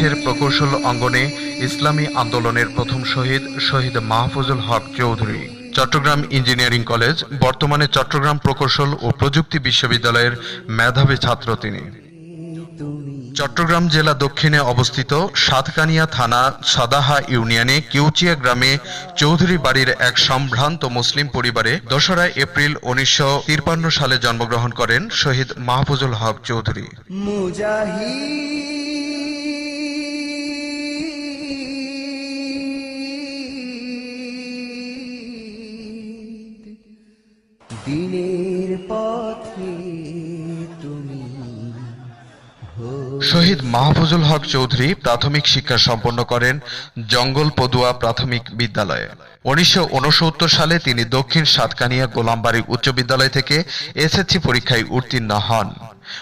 দেশের প্রকৌশল অঙ্গনে ইসলামী আন্দোলনের প্রথম শহীদ শহীদ মাহফুজুল হক চৌধুরী। চট্টগ্রাম ইঞ্জিনিয়ারিং কলেজ, বর্তমানে চট্টগ্রাম প্রকৌশল ও প্রযুক্তি বিশ্ববিদ্যালয়ের মেধাবী ছাত্র তিনি। চট্টগ্রাম জেলা দক্ষিণে অবস্থিত সাতকানিয়া থানা, সাদাহা ইউনিয়নে কিউচিয়া গ্রামে চৌধুরী বাড়ির এক সম্ভ্রান্ত মুসলিম পরিবারে দোসরা এপ্রিল উনিশশো সালে জন্মগ্রহণ করেন শহীদ মাহফুজুল হক চৌধুরী। শহীদ মাহফুজুল হক চৌধুরী প্রাথমিক শিক্ষা সম্পন্ন করেন জঙ্গল পদুয়া প্রাথমিক বিদ্যালয়ে। উনিশশো উনসত্তর সালে তিনি দক্ষিণ সাতকানিয়া গোলামবাড়ি উচ্চ বিদ্যালয় থেকে এসএসসি পরীক্ষায় উত্তীর্ণ হন।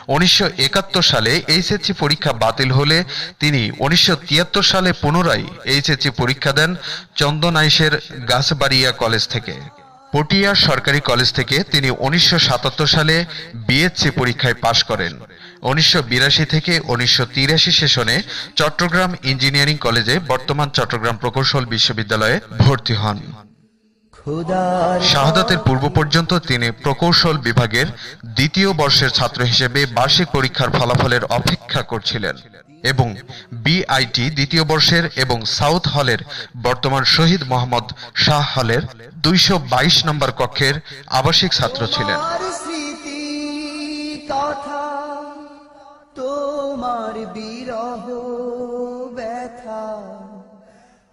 উনিশশো একাত্তর সালে এইচএসসি পরীক্ষা বাতিল হলে তিনি উনিশশো তিয়াত্তর সালে পুনরায় এইচএসসি পরীক্ষা দেন চন্দনাইশের গাছবাড়িয়া কলেজ থেকে। পটিয়া সরকারি কলেজ থেকে তিনি উনিশশো সাতাত্তর সালে বিএসসি পরীক্ষায় পাশ করেন। উনিশশো বিরাশি থেকে উনিশশো সেশনে চট্টগ্রাম ইঞ্জিনিয়ারিং কলেজে বর্তমান চট্টগ্রাম প্রকৌশল বিশ্ববিদ্যালয়ে ভর্তি হন। শাহাদাতের পূর্ব পর্যন্ত তিনি প্রকৌশল বিভাগের দ্বিতীয় বর্ষের ছাত্র হিসেবে বার্ষিক পরীক্ষার ফলাফলের অপেক্ষা করছিলেন। এবং বিআইটি দ্বিতীয় বর্ষের এবং সাউথ হলের বর্তমান শহীদ মোহাম্মদ শাহ হলের দুইশো বাইশ নম্বর কক্ষের আবাসিক ছাত্র ছিলেন।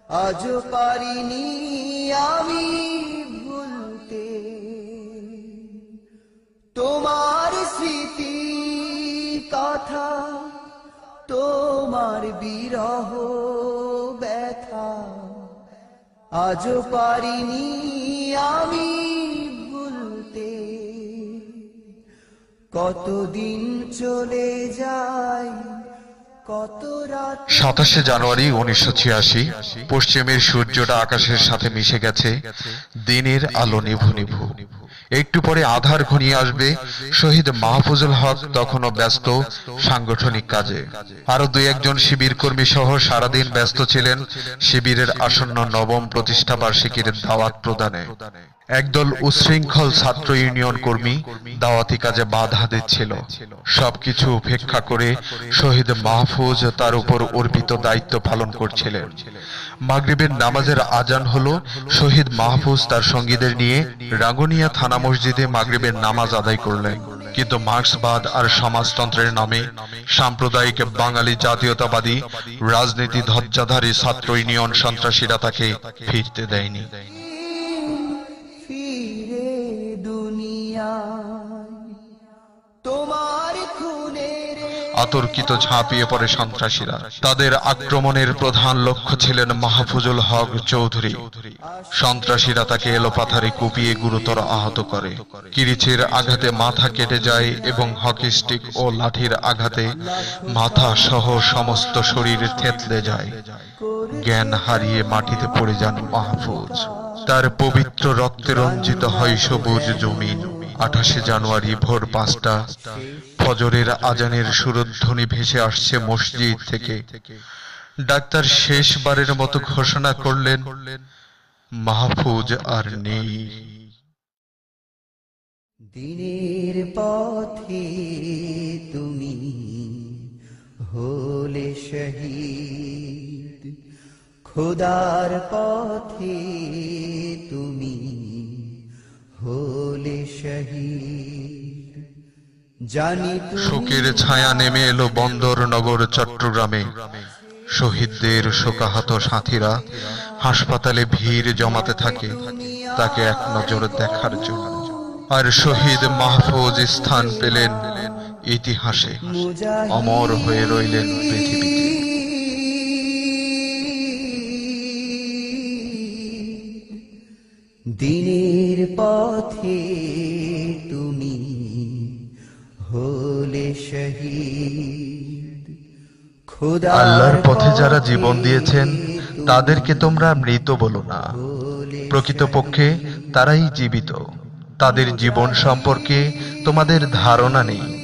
আজ পারিনি আমি ভুলতে। তোমার স্মৃতি বিরহ ব্যথা, আজ পারিনি আমি ভুলতে। কতদিন চলে যায় সাতাশে জানুয়ারি উনিশশো ছিয়াশি, পশ্চিমের সূর্যটা আকাশের সাথে মিশে গেছে, দিনের আলো নিভু নিভু। একটু পরে আধার ঘনিয়ে আসবে। শহীদ মাহফুজুল হক তখনও ব্যস্ত সাংগঠনিক কাজে। আরও দুই একজন শিবির কর্মী সহ সারাদিন ব্যস্ত ছিলেন শিবিরের আসন্ন নবম প্রতিষ্ঠা বার্ষিকীর দাওয়াত প্রদানে। একদল উচ্ছৃঙ্খল ছাত্র ইউনিয়ন কর্মী দাওয়াতি কাজে বাধা দিচ্ছিল। সবকিছু উপেক্ষা করে শহীদ মাহফুজ তার উপর অর্পিত দায়িত্ব পালন করছিলেন। মাগরিবের নামাজের আজান হলো, শহীদ মাহফুজ তার সঙ্গীদের নিয়ে রাঙ্গুনিয়া থানা মসজিদে মাগরিবের নামাজ আদায় করলেন। কিন্তু মার্ক্সবাদ আর সমাজতন্ত্রের নামে সাম্প্রদায়িক বাঙালি জাতীয়তাবাদী রাজনীতি ধজ্জাধারী ছাত্র ইউনিয়ন সন্ত্রাসীরা তাকে ফিরতে দেয়নি। ফিরে দুনিয়ায় আতর্কিত ঝাঁপিয়ে পড়ে সন্ত্রাসীরা। তাদের আক্রমণের প্রধান লক্ষ্য ছিলেন মাহফুজুল হক চৌধুরী। সন্ত্রাসীরা তাকে এলোপাথারে কুপিয়ে গুরুতর আহত করে। কিরিচের আঘাতে মাথা কেটে যায় এবং হকি স্টিক ও লাঠির আঘাতে মাথা সহ সমস্ত শরীর থেতলে যায়। জ্ঞান হারিয়ে মাটিতে পড়ে যান মাহফুজ। তার পবিত্র রক্তে রঞ্জিত হয় সবুজ জমিন। আঠাশে জানুয়ারি ভোর পাঁচটা। ফজরের আজানের সুরধ্বনি ভেসে আসছে মসজিদ থেকে। ডাক্তার শেষবারের মতো ঘোষণা করলেন, মাহফুজ আর নেই। দিনের পথে তুমি হলে শহীদ। খোদার পথে তুমি হলে শহীদ। শোকের ছায়া নেমে এলো বন্দর নগর চট্টগ্রামে। শহীদদের শোকাহত সাথীরা হাসপাতালে ভিড় জমাতে থাকে তাকে এক নজর দেখার জন্য। আর শহীদ মাহফুজ স্থান পেলেন ইতিহাসে অমর হয়ে রইলেন পৃথিবীতে। দিনের পথে হলে শহীদ। আল্লাহর পথে যারা জীবন দিয়েছেন তাদেরকে তোমরা মৃত বলো না। প্রকৃতপক্ষে তারাই জীবিত। তাদের জীবন সম্পর্কে তোমাদের ধারণা নেই।